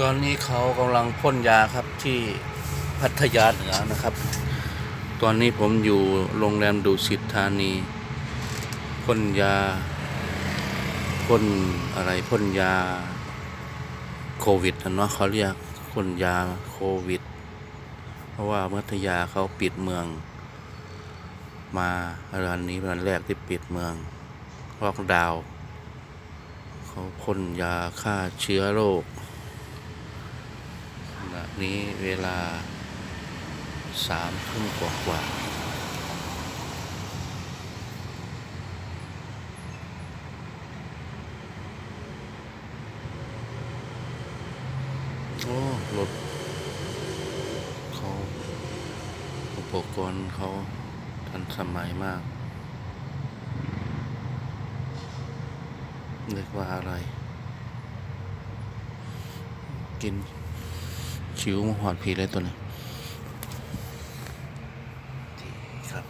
ตอนนี้เขากำลังพ่นยาครับที่พัทยาเหนือนะครับ ตอนนี้ผมอยู่โรงแรมดุสิตธานีพ่นยาพ่นอะไรพ่นยาโควิดนะเนาะเขาเรียกพ่นยาโควิด เพราะว่าพัทยาเขาปิดเมือง มาวันนี้วันแรกที่ปิดเมืองล็อกดาวน์เขาพ่นยาฆ่าเชื้อโรค ณะนี้เวลาสามทุ่มกว่ากว่าโอ้รถเขาอุปกรณ์เขาทันสมัยมากเรียกว่าอะไร กิน ชิวหอดผีเลยตัวนี้ครับ